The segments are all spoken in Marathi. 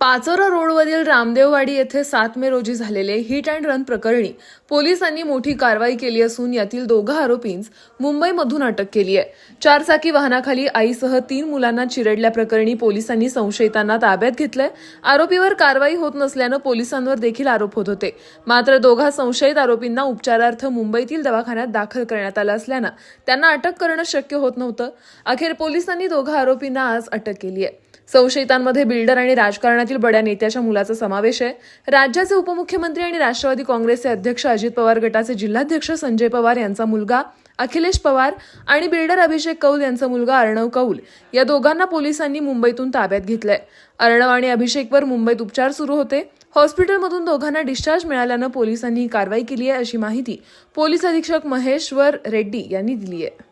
पाचोरा रोडवरील रामदेववाडी येथे सात मे रोजी झालेले हिट अँड रन प्रकरणी पोलिसांनी मोठी कारवाई केली असून यातील दोघा आरोपींच मुंबईमधून अटक केली आहे. चारचाकी वाहनाखाली आईसह तीन मुलांना चिरडल्याप्रकरणी पोलिसांनी संशयितांना ताब्यात घेतलंय. आरोपीवर कारवाई होत नसल्यानं पोलिसांवर देखील आरोप होत होते. मात्र दोघा संशयित आरोपींना उपचारार्थ मुंबईतील दवाखान्यात दाखल करण्यात आलं असल्यानं त्यांना अटक करणं शक्य होत नव्हतं. अखेर पोलिसांनी दोघा आरोपींना आज अटक केली आहे. संशयितांमध्ये बिल्डर आणि राजकारणातील बड्या नेत्याच्या मुलाचा समावेश आहे. राज्याचे उपमुख्यमंत्री आणि राष्ट्रवादी काँग्रेसचे अध्यक्ष अजित पवार गटाचे जिल्हाध्यक्ष संजय पवार यांचा मुलगा अखिलेश पवार आणि बिल्डर अभिषेक कौल यांचा मुलगा अर्णव कौल या दोघांना पोलिसांनी मुंबईतून ताब्यात घेतलंय. अर्णव आणि अभिषेकवर मुंबईत उपचार सुरू होते. हॉस्पिटलमधून दोघांना डिस्चार्ज मिळाल्यानं पोलिसांनी ही कारवाई केली आहे अशी माहिती पोलीस अधीक्षक महेश्वर रेड्डी यांनी दिली आहे.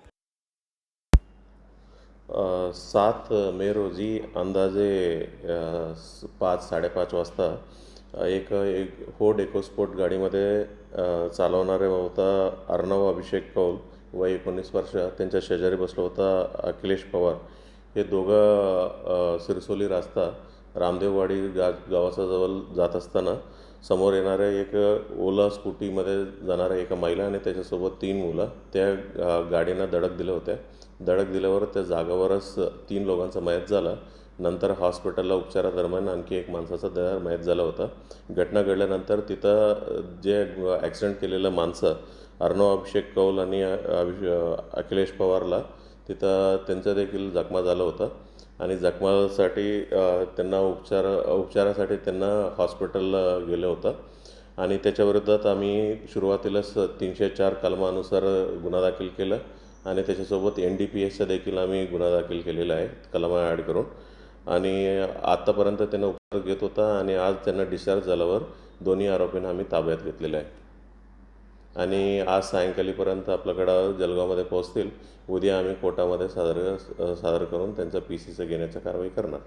सात मे रोजी अंदाजे पाच साडेपाच वाजता एक एक फोर्ड एकोस्पोर्ट गाडीमध्ये चालवणारे होता अर्णव अभिषेक कौल वय एकोणीस वर्ष त्यांच्या शेजारी बसलो होता अखिलेश पवार. हे दोघं सिरसोली रास्ता रामदेववाडी गा गावाच्या जवळ जात असताना समोर येणाऱ्या एक ओला स्कूटीमध्ये जाणाऱ्या एका महिला आणि त्याच्यासोबत तीन मुलं त्या गाडीनं धडक दिल्या होत्या. धडक दिल्यावर त्या जागावरच तीन लोकांचा मयत झाला. नंतर हॉस्पिटलला उपचारादरम्यान आणखी एक माणसाचा दर मयत झाला होता. घटना घडल्यानंतर तिथं जे ॲक्सिडेंट केलेलं माणसं अर्णव अभिषेक कौल आणि अभिष अखिलेश पवारला तिथं त्यांचं देखील जखमा झालं होतं. आणि जखमासाठी त्यांना उपचार उपचारासाठी त्यांना हॉस्पिटलला गेलं होतं. आणि त्याच्याविरोधात आम्ही सुरुवातीलाच तीनशे चार कलमानुसार गुन्हा दाखल केला. आणि त्याच्यासोबत एन डी पी एसचा देखील आम्ही गुन्हा दाखल केलेला आहे कलमा ॲड करून. आणि आत्तापर्यंत त्यांना उपचार घेत होता आणि आज त्यांना डिस्चार्ज झाल्यावर दोन्ही आरोपींना आम्ही ताब्यात घेतलेलं आहे. आणि आज सायंकाळीपर्यंत आपल्याकडं जळगावमध्ये पोहोचतील. उद्या आम्ही कोर्टामध्ये सादर सादर करून त्यांचं पी सीचं घेण्याची कारवाई करणार.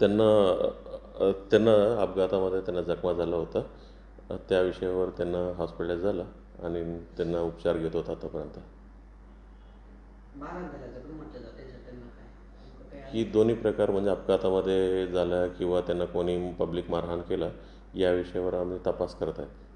त्यांना त्यांना अपघातामध्ये त्यांना जखमा झाला होता. त्या विषयावर त्यांना हॉस्पिटल झालं. आणि त्यांना उपचार घेत होता आतापर्यंत ही दोन्ही प्रकार म्हणजे अपघातामध्ये झालं किंवा त्यांना कोणी पब्लिक मारहाण केलं या विषयावर आम्ही तपास करत आहे.